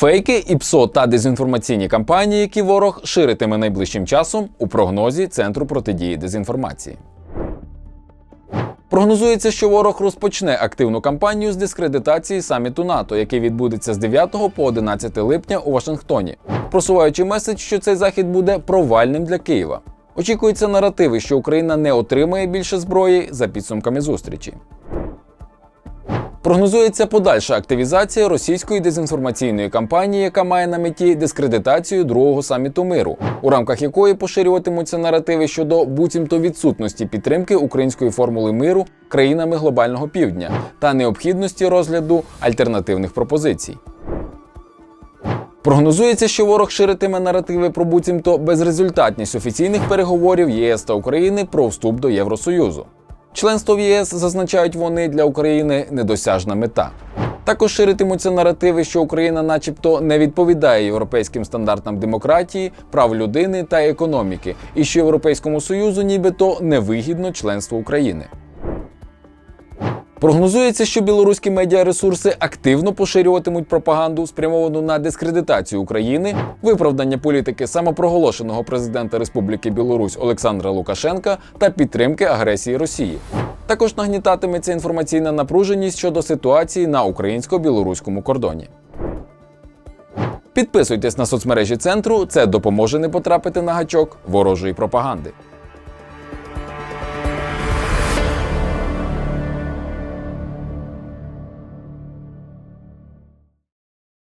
Фейки, ІПСО та дезінформаційні кампанії, які ворог ширитиме найближчим часом у прогнозі Центру протидії дезінформації. Прогнозується, що ворог розпочне активну кампанію з дискредитації саміту НАТО, який відбудеться з 9 по 11 липня у Вашингтоні, просуваючи меседж, що цей захід буде провальним для Києва. Очікуються наративи, що Україна не отримає більше зброї за підсумками зустрічі. Прогнозується подальша активізація російської дезінформаційної кампанії, яка має на меті дискредитацію другого саміту миру, у рамках якої поширюватимуться наративи щодо буцімто відсутності підтримки української формули миру країнами глобального півдня та необхідності розгляду альтернативних пропозицій. Прогнозується, що ворог ширитиме наративи про буцімто безрезультатність офіційних переговорів ЄС та України про вступ до Євросоюзу. Членство в ЄС зазначають вони для України недосяжна мета. Також ширитимуться наративи, що Україна, начебто, не відповідає європейським стандартам демократії, прав людини та економіки, і що Європейському Союзу нібито невигідно членство України. Прогнозується, що білоруські медіаресурси активно поширюватимуть пропаганду, спрямовану на дискредитацію України, виправдання політики самопроголошеного президента Республіки Білорусь Олександра Лукашенка та підтримки агресії Росії. Також нагнітатиметься інформаційна напруженість щодо ситуації на українсько-білоруському кордоні. Підписуйтесь на соцмережі центру, це допоможе не потрапити на гачок ворожої пропаганди.